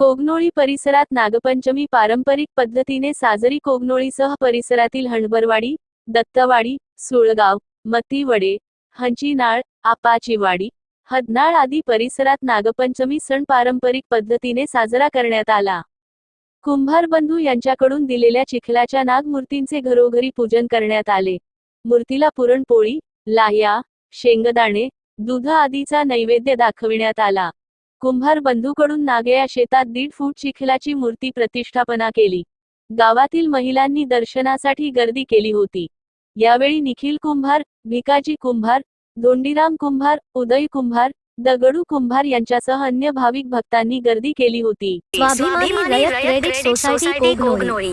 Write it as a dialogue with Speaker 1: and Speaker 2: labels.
Speaker 1: कोगनोळी परिसरात नागपंचमी पारंपरिक पद्धतीने साजरी कोगनोळीसह परिसरातील हणबरवाडी दत्तवाडी सुळगाव मतीवडे हंचीनाळ आपाचीवाडी हदनाळ आदी परिसरात नागपंचमी सण पारंपरिक पद्धतीने साजरा करण्यात आला. कुंभार बंधू यांच्याकडून दिलेल्या चिखलाच्या नागमूर्तींचे घरोघरी पूजन करण्यात आले. मूर्तीला पुरणपोळी लाह्या शेंगदाणे दूध आदीचा नैवेद्य दाखविण्यात आला. कुंभार बंधूकडून नागया शेतात दीड फूट चिखलाची मूर्ती प्रतिष्ठापना केली. गावातील महिलांनी दर्शनासाठी गर्दी केली होती. यावेळी निखिल कुंभार भिकाजी कुंभार धोंडीराम कुंभार उदय कुंभार दगडू कुंभार यांच्यासह अन्य भाविक भक्तांनी गर्दी केली होती.
Speaker 2: स्वाभिमानी रयत क्रेडिट सोसायटी कोगनोळी.